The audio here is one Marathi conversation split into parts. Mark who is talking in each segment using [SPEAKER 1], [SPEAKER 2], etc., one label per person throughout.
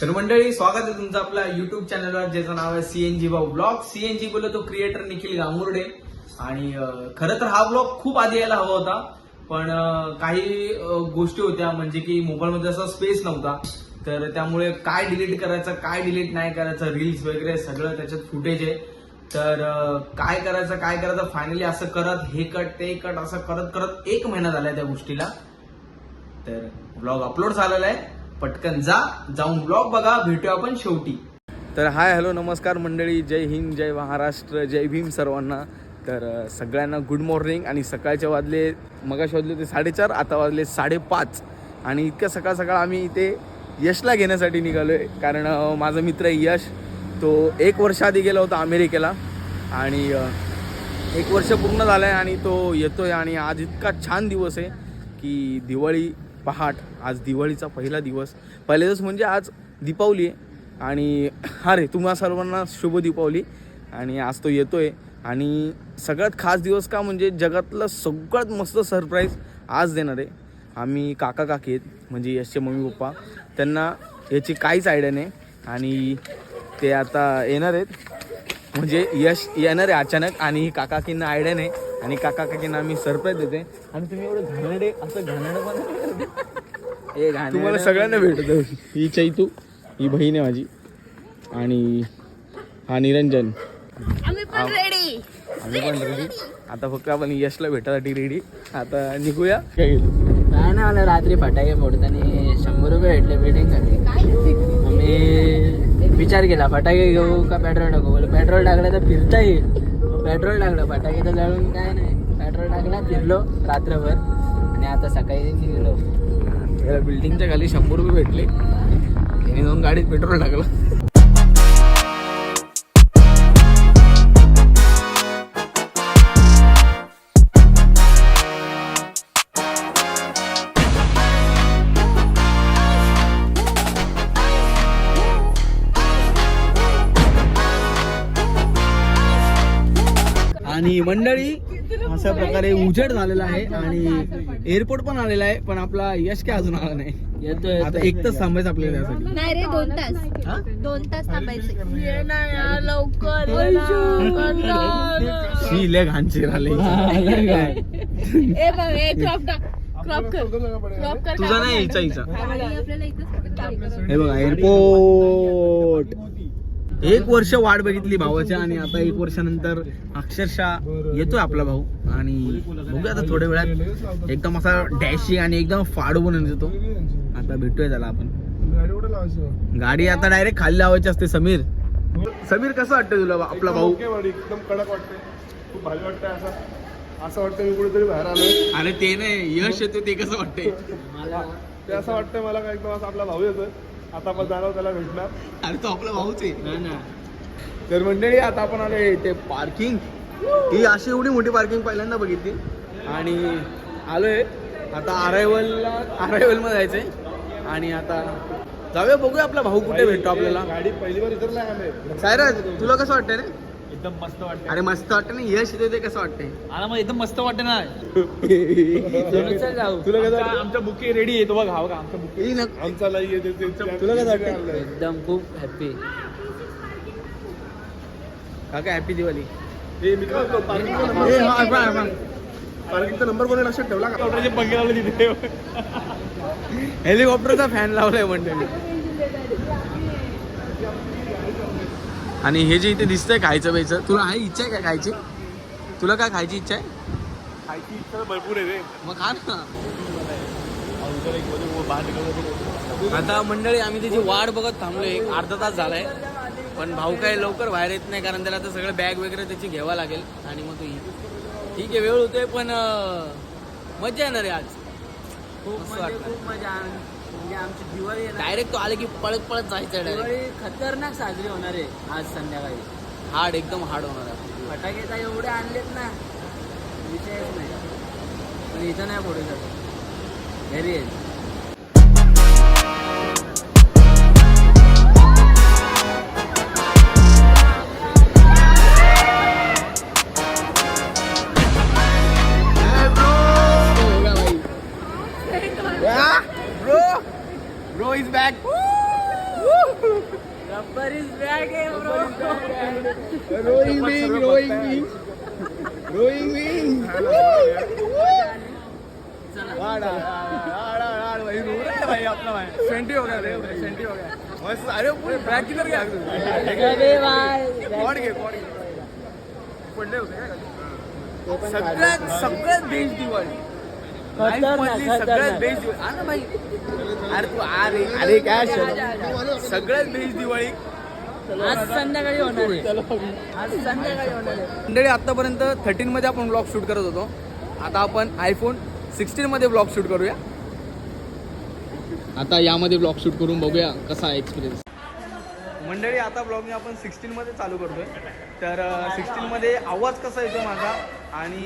[SPEAKER 1] तर मंडळी स्वागत आहे तुमचं आपल्या युट्यूब चॅनलवर ज्याचं नाव आहे सीएनजी भाऊ ब्लॉग सीएनजी बोलतो तो क्रिएटर निखिल गांगुर्डे. आणि अं, खरं तर हा ब्लॉग खूप आधी यायला हवा होता. पण काही गोष्टी होत्या. म्हणजे की मोबाईलमध्ये असा स्पेस नव्हता. तर त्यामुळे काय डिलीट करायचं काय डिलीट नाही करायचं रील्स वगैरे सगळं त्याच्यात फुटेज आहे. तर काय करायचं काय करायचं फायनली असं करत हे कट ते कट असं करत करत एक महिना झालाय त्या गोष्टीला. तर ब्लॉग अपलोड झालेला आहे. पटकन जा जाऊन ब्लॉग बघा भेटू आपण शेवटी. तर हाय हॅलो नमस्कार मंडळी. जय हिंद जय महाराष्ट्र जय भीम सर्वांना. तर सगळ्यांना गुड मॉर्निंग आणि सकाळचे वाजले मगाशी वाजले होते साडेचार आता वाजले साडेपाच. आणि इतक्या सकाळ सकाळ आम्ही इथे यशला घेण्यासाठी निघालो आहे कारण माझा मित्र आहे यश तो एक वर्ष आधी गेला होता अमेरिकेला. आणि एक वर्ष पूर्ण झालं आहे आणि तो येतो आहे आणि आज इतका छान दिवस आहे की दिवाळी पहाट आज दिवाळीचा पहिला दिवस. पहिला दिवस म्हणजे आज दीपावली आहे. आणि हा रे तुम्हा सर्वांना शुभ दीपावली. आणि आज तो येतो आहे आणि सगळ्यात खास दिवस का म्हणजे जगातलं सगळ्यात मस्त सरप्राईज आज देणार आहे. आम्ही काका काकी आहेत म्हणजे यशचे मम्मी पप्पा. त्यांना याची काहीच आयडिया नाही. आणि ते आता येणार आहेत. म्हणजे यश येणार आहे अचानक. आणि काकाकींना आयडिया नाही. आणि काका काकींना आम्ही सरप्राईज देते आणि तुम्ही एवढं घाणडे असं घाणडं पण तुम्हाला सगळ्यांना भेटतो ही चैतू ही बहीण आहे माझी. आणि हा निरंजन.
[SPEAKER 2] आम्ही पण रेडी
[SPEAKER 1] आम्ही पण रेडी आता फक्त आपण यशला भेटायसाठी रेडी आता निघूया. काय गेलो?
[SPEAKER 3] काय नाही मला रात्री फटाके फोडताना शंभर रुपये भेटले बिल्डिंग मी विचार केला फटाके घेऊ का पेट्रोल टाकू? बोल पेट्रोल टाकलं तर फिरता येईल. पेट्रोल टाकलं फटाके तर जळून काय नाही. पेट्रोल टाकला फिरलो रात्रभर. आणि आता सकाळी निघलो
[SPEAKER 1] त्याला बिल्डिंगच्या खाली शंभर रुपये भेटले. त्याने जाऊन गाडीत पेट्रोल टाकलं. आणि मंडळी अशा प्रकारे उजेड झालेला आहे आणि एअरपोर्ट पण आलेला आहे पण आपला यश काय अजून आला नाही.
[SPEAKER 3] येतोय
[SPEAKER 1] आता एक तास थांबायचं आपल्याला त्यासाठी
[SPEAKER 2] नाही रे दोन तास? दोन तास थांबायचे.
[SPEAKER 1] शी लय घाणची राहिले
[SPEAKER 2] ए बघ ए क्रॉप क्रॉप कर. क्रॉप कर
[SPEAKER 1] तुझा नाही
[SPEAKER 2] इथंच
[SPEAKER 1] हे बघा एअरपोर्ट एक वर्ष वाट बघितली भावाच्या आणि आता एक वर्षानंतर अक्षरशः येतोय आपला भाऊ. आणि बघूया आता थोड्या वेळात एकदम असा डॅशी आणि एकदम फाडू बनून येतो. आता भेटूया त्याला आपण. गाडी आता डायरेक्ट खाली लावायची असते समीर. समीर कसं वाटतं तुला आपला भाऊ?
[SPEAKER 4] एकदम कडक वाटते खूप भारी वाटतंय असं. असं वाटतं मी कुठेतरी बाहेर आलोय.
[SPEAKER 1] अरे ते नाही यश येतो ते कसं वाटतंय?
[SPEAKER 4] ते असं वाटतंय मला का एकदम असा आपला भाऊ येतोय. आता आपण जाणार त्याला भेटणार.
[SPEAKER 1] अरे तो आपला भाऊच आहे.
[SPEAKER 3] ना ना.
[SPEAKER 1] तर मंडळी आता आपण आलोय ते पार्किंग ही अशी एवढी मोठी पार्किंग पहिल्यांदा बघितली. आणि आलोय आता अरायवलला अरायवलमध्ये जायचंय. आणि आता जाऊया बघूया आपला भाऊ कुठे भेटतो आपल्याला.
[SPEAKER 4] गाडी पहिली बार आम्ही.
[SPEAKER 1] सायराज तुला कसं वाटतंय रे?
[SPEAKER 5] एकदम मस्त वाटतं
[SPEAKER 1] अरे मस्त वाटतं ना यश येते ते कसं वाटतंय?
[SPEAKER 5] मला मग एकदम मस्त वाटतं ना.
[SPEAKER 3] चल जाऊ.
[SPEAKER 1] तुला कसं
[SPEAKER 5] आमचा-
[SPEAKER 1] वाटतं
[SPEAKER 5] आमचा बुके रेडी आहे. तो बघ हा बघा आमचा बुके
[SPEAKER 1] नको.
[SPEAKER 4] आमचा लाई येते ते-
[SPEAKER 1] तुला कसं वाटतं?
[SPEAKER 3] एकदम खूप हॅपी
[SPEAKER 1] काका हॅपी दिवाळी.
[SPEAKER 4] हे मी काय म्हणतो, पार्किंगचा
[SPEAKER 1] ए,
[SPEAKER 4] नंबर
[SPEAKER 1] हा, हा, हा.
[SPEAKER 4] पार्किंगचा नंबर कोणी लक्षात ठेवला का?
[SPEAKER 5] कवटाचे पंखे लावले तिथे.
[SPEAKER 1] हेलिकॉप्टरचा फॅन लावलाय मंडळी. आणि हे जे इथे दिसतंय खायचं प्यायचं तुला आहे इच्छा आहे काय खायची? तुला काय खायची इच्छा आहे?
[SPEAKER 4] खायची इच्छा भरपूर आहे रे.
[SPEAKER 1] मग खा ना. आता मंडळी आम्ही त्याची वाट बघत थांबलोय. एक अर्धा तास झालाय. पण भाऊ काय लवकर बाहेर येत नाही कारण त्याला आता सगळं बॅग वगैरे त्याची घ्यावा लागेल. आणि मग तो ठीक आहे वेळ होतोय पण मजा येणार आहे आज.
[SPEAKER 3] खूप
[SPEAKER 1] वाटलं.
[SPEAKER 3] खूप मजा. म्हणजे आमची दिवाळी आहे ना,
[SPEAKER 1] डायरेक्ट तो आले की पळत पळत जायचं डायरेक्ट
[SPEAKER 3] दिवाळी खतरनाक साजरी होणार आहे आज संध्याकाळी.
[SPEAKER 1] हार्ड एकदम हार्ड होणार आहे.
[SPEAKER 3] फटाके तर एवढे आणलेत ना विषयच नाही. पण इथं नाही फोडू शकत घरी आहे.
[SPEAKER 4] सेंटी हो गया सेंटी हो गया अरे पुढे बॅग किधर गया कॉड घे कॉड घे पडले होते काय सगळ्यात सगळ्यात बेस्ट दिवाळी Life मधली सगळ्यात बेस्ट दिवाळी हा ना भाई अरे तू अरे अरे काय शरम. सगळ्यात बेस्ट दिवाळी
[SPEAKER 3] आज संध्याकाळी होणार आहे. आज संध्याकाळी होणार आहे.
[SPEAKER 1] मंडळी आतापर्यंत थर्टीन मध्ये आपण ब्लॉग शूट करत होतो. आता आपण आयफोन सिक्स्टीन मध्ये ब्लॉग शूट करूया. आता यामध्ये ब्लॉग शूट करून बघूया कसा आहे एक्सपिरियन्स मंडळी आता ब्लॉग मी आपण सिक्स्टीन मध्ये चालू करतोय. तर सिक्स्टीन मध्ये आवाज कसा येतो माझा? आणि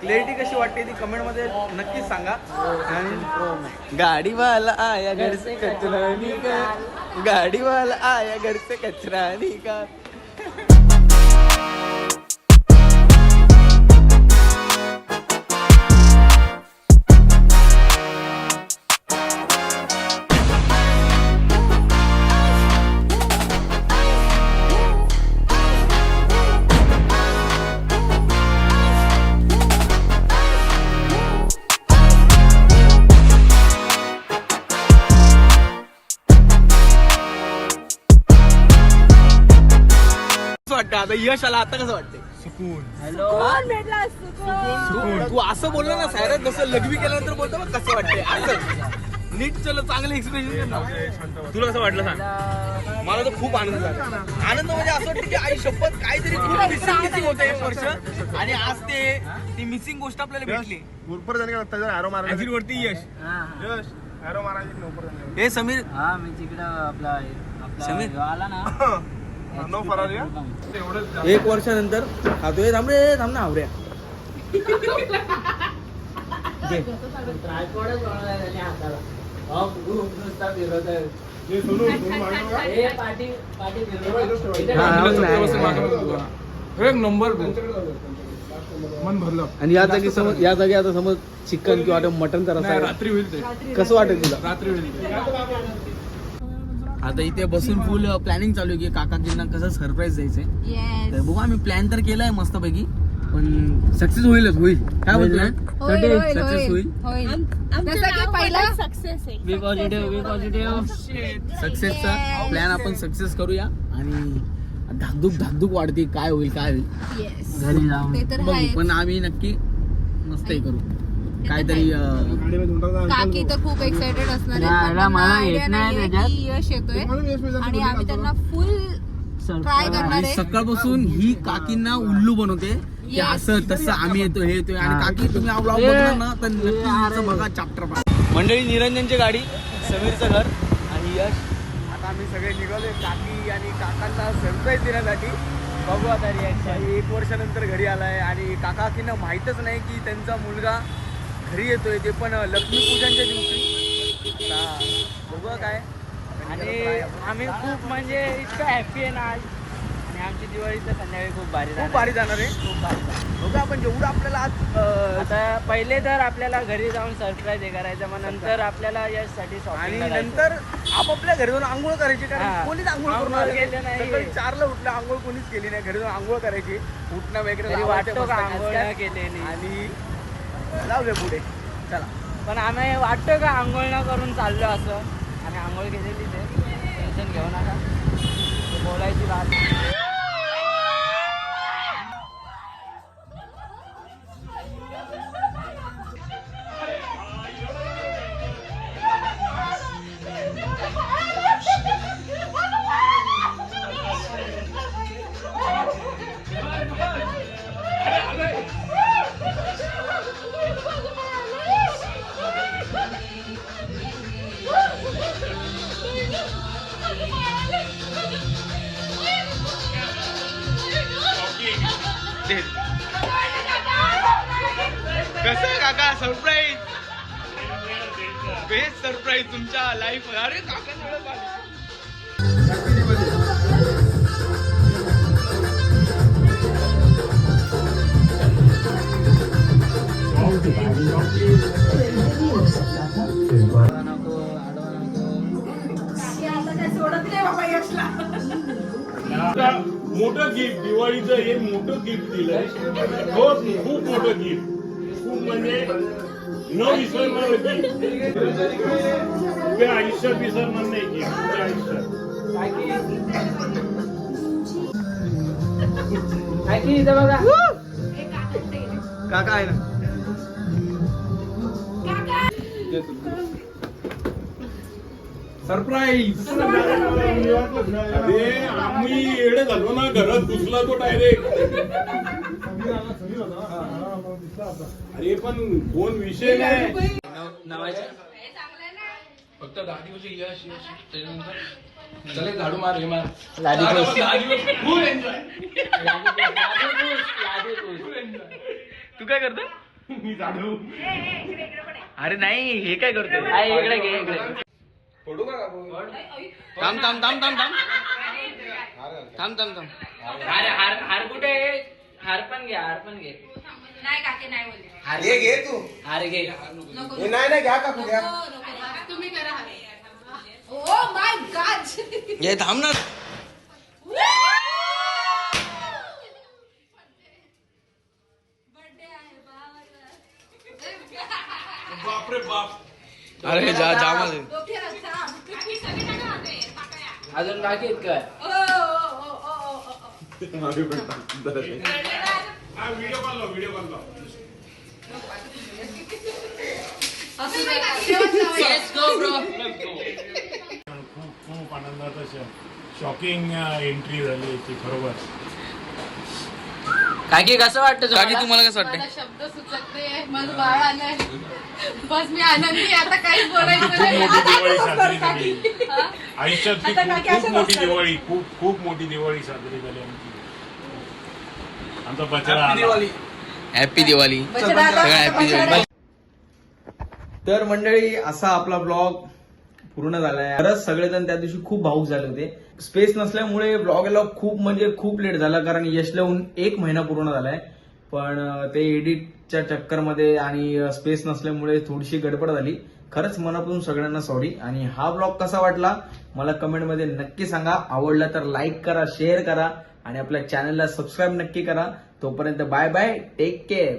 [SPEAKER 1] क्लॅरिटी कशी वाटते ती कमेंटमध्ये नक्कीच सांगा. आणि गाडीवाला आया घरचे से कचरा का गाडीवाला आया घरचे से कचरा का आता यश आला आता कसं
[SPEAKER 2] भेटला सुकून.
[SPEAKER 1] तू असं बोलला ना सायरात जसं लघवी केल्यानंतर बोलतो बघ कसं वाटतंय. असं. नीट चल चांगलं एक्सप्रेशन तुला कसं वाटलं सांग. मला तर खूप आनंद झाला. आनंद म्हणजे असं वाटतं की आई शपथ काहीतरी खूप मिसिंग मिसिंग होतं एक वर्ष. आणि आज ते ती मिसिंग गोष्ट आपल्याला भेटली.
[SPEAKER 4] ऊपर जाने का लगता है एरो मारा
[SPEAKER 5] वरती यश.
[SPEAKER 3] हा.
[SPEAKER 4] यश. एरो मारा
[SPEAKER 1] हे समीर.
[SPEAKER 3] हा मी तिकडं आपला आपला
[SPEAKER 1] समीर.
[SPEAKER 3] आला ना
[SPEAKER 1] एक वर्षानंतर खातोय. थांब रे थांब ना आवऱ्या.
[SPEAKER 5] नंबर मन भरलं.
[SPEAKER 1] आणि या जागी समज या जागी आता समज चिकन किंवा मटन तर
[SPEAKER 5] रात्री होईल
[SPEAKER 1] कसं वाटेल तुला?
[SPEAKER 5] रात्री होईल
[SPEAKER 1] आता इथे बसून फुल प्लॅनिंग चालू आहे की काकाजींना कसं सरप्राईज द्यायचंय. तर बघू आम्ही प्लॅन तर केलाय मस्तपैकी पण सक्सेस होईलच होईल. काय बोलतोय? सक्सेस
[SPEAKER 2] होईल.
[SPEAKER 1] सक्सेसचा. प्लॅन आपण सक्सेस करूया. आणि धाकधूक धाकधूक वाढते. काय होईल काय होईल.
[SPEAKER 2] येस
[SPEAKER 3] घरी जाऊन
[SPEAKER 2] आहे
[SPEAKER 1] पण आम्ही नक्की मस्त हे करू. काहीतरी अं,
[SPEAKER 2] काकी तर खूप एक्साइटेड असणार पण
[SPEAKER 3] मला
[SPEAKER 2] त्यांना
[SPEAKER 3] येत
[SPEAKER 2] idea
[SPEAKER 3] नाही
[SPEAKER 2] नाहीये
[SPEAKER 3] त्याच्यात.
[SPEAKER 2] की यश येतोय.
[SPEAKER 4] है
[SPEAKER 2] आणि आम्ही त्यांना फुल ट्राय करणार
[SPEAKER 1] आणि
[SPEAKER 2] आहे.
[SPEAKER 1] सकाळपासून ही काकींना उल्लू बनवते. की
[SPEAKER 2] Yes.
[SPEAKER 1] असं तसं आम्ही येतो हे येतोय. आणि. काकी तुम्ही ब्लॉग
[SPEAKER 3] ए,
[SPEAKER 1] बघणार ना तर नक्की बघा चॅप्टर मंडळी निरंजनची गाडी समीरचं घर आणि यश. आता आम्ही सगळे निघालोय काकी आणि काकांना सरप्राईज देण्यासाठी. बघू आता रिॲक्शन एक वर्षानंतर घरी आलाय आणि काका काकींना माहीतच नाही की त्यांचा मुलगा घरी येतोय ते पण लक्ष्मीपूजनच्या दिवशी. बघूया काय.
[SPEAKER 3] आणि आम्ही खूप म्हणजे इतकं हॅपी आहे ना आज. आणि आमची दिवाळी तर संध्याकाळी खूप भारी
[SPEAKER 1] खूप. भारी जाणार आहे.
[SPEAKER 3] खूप भारी जाणार.
[SPEAKER 1] बघा आपण जेवढं आपल्याला आज
[SPEAKER 3] आता पहिले तर आपल्याला घरी जाऊन सरप्राईज हे करायचं मग नंतर आपल्याला यासाठी
[SPEAKER 1] आणि नंतर आपापल्या घरी जाऊन आंघोळ करायची कारण. कोणीच आंघोळ करून
[SPEAKER 3] केलं नाही.
[SPEAKER 1] चारला उठलं आंघोळ कोणीच केली नाही. घरी जाऊन आंघोळ करायची. उठणं वगैरे
[SPEAKER 3] वाटतो आंघोळ केलेली?
[SPEAKER 1] आणि लावूया पुढे. चला.
[SPEAKER 3] पण आम्ही वाटतो का आंघोळ न करून चाललो असं? आम्ही आंघोळ केलेली ते टेन्शन घेऊ नका. ते बोलायची बात
[SPEAKER 1] सरप्राईज बेस्ट सरप्राईज तुमच्या लाईफ अरे
[SPEAKER 6] मोठं गिफ्ट दिवाळीचं हे मोठं गिफ्ट दिलंय. हो खूप मोठं गिफ्ट म्हणजे न विसरणार गिफ्ट ते आयुष्यात विसरणार नाही आयुष्यात.
[SPEAKER 1] काका आहे ना? सरप्राईज.
[SPEAKER 6] अरे आम्ही येडे झालो ना घरात घुसला तो डायरेक्ट अरे पण कोण विषय नाही.
[SPEAKER 3] नावाचे?
[SPEAKER 5] फक्त दहा दिवस यश यश त्याच्यानंतर चले झाडू मार हे मार.
[SPEAKER 3] लादी
[SPEAKER 5] दहा. दिवस- दहा दिवस फुल एन्जॉय
[SPEAKER 1] तू काय करतो?
[SPEAKER 6] मी झाडू
[SPEAKER 1] अरे नाही हे काय करतो
[SPEAKER 3] इकडे घे इकडे.
[SPEAKER 5] पडू का?
[SPEAKER 1] थांब थांब थांब थांब थांब. थांब थांब थांब.
[SPEAKER 3] हार हार हार कुठे आहे? हार पण घे हार पण घे.
[SPEAKER 2] नाही काकी नाही बोलले.
[SPEAKER 7] हे घे तू.
[SPEAKER 3] हार घे.
[SPEAKER 7] हे नाही नाही घ्या काकू घ्या.
[SPEAKER 2] तुम्ही करा ओ माय गॉड.
[SPEAKER 1] हे थांब ना.
[SPEAKER 5] बापरे बाप.
[SPEAKER 1] अरे जा जा मध्ये
[SPEAKER 3] अजून बाकी आहेत काय?
[SPEAKER 6] हा खूप खूप आनंदाचा शॉकिंग एंट्री झाली ती खरोबर
[SPEAKER 3] काकी कसं वाटतं
[SPEAKER 1] काकी
[SPEAKER 3] तुम्हाला
[SPEAKER 1] कसं
[SPEAKER 2] वाटतं आयुष्यात
[SPEAKER 6] खूप मोठी दिवाळी खूप खूप मोठी दिवाळी साजरी झाली आमची. आमचा
[SPEAKER 5] हॅपी
[SPEAKER 6] आला.
[SPEAKER 5] दिवाळी
[SPEAKER 1] हॅपी दिवाळी. तर मंडळी असा आपला ब्लॉग पूर्ण झालाय. खरंच सगळेजण त्या दिवशी खूप भाऊक झाले होते. स्पेस नसल्यामुळे ब्लॉगला खूप म्हणजे खूप लेट झाला कारण यशला होऊन एक महिना पूर्ण झालाय. पण अं, ते एडिटच्या चक्करमध्ये आणि स्पेस नसल्यामुळे थोडीशी गडबड झाली. खरंच मनापासून सगळ्यांना सॉरी आणि हा ब्लॉग कसा वाटला मला कमेंटमध्ये नक्की सांगा. आवडला तर लाईक करा शेअर करा. आणि आपल्या चॅनलला सबस्क्राईब नक्की करा. तोपर्यंत बाय बाय टेक केअर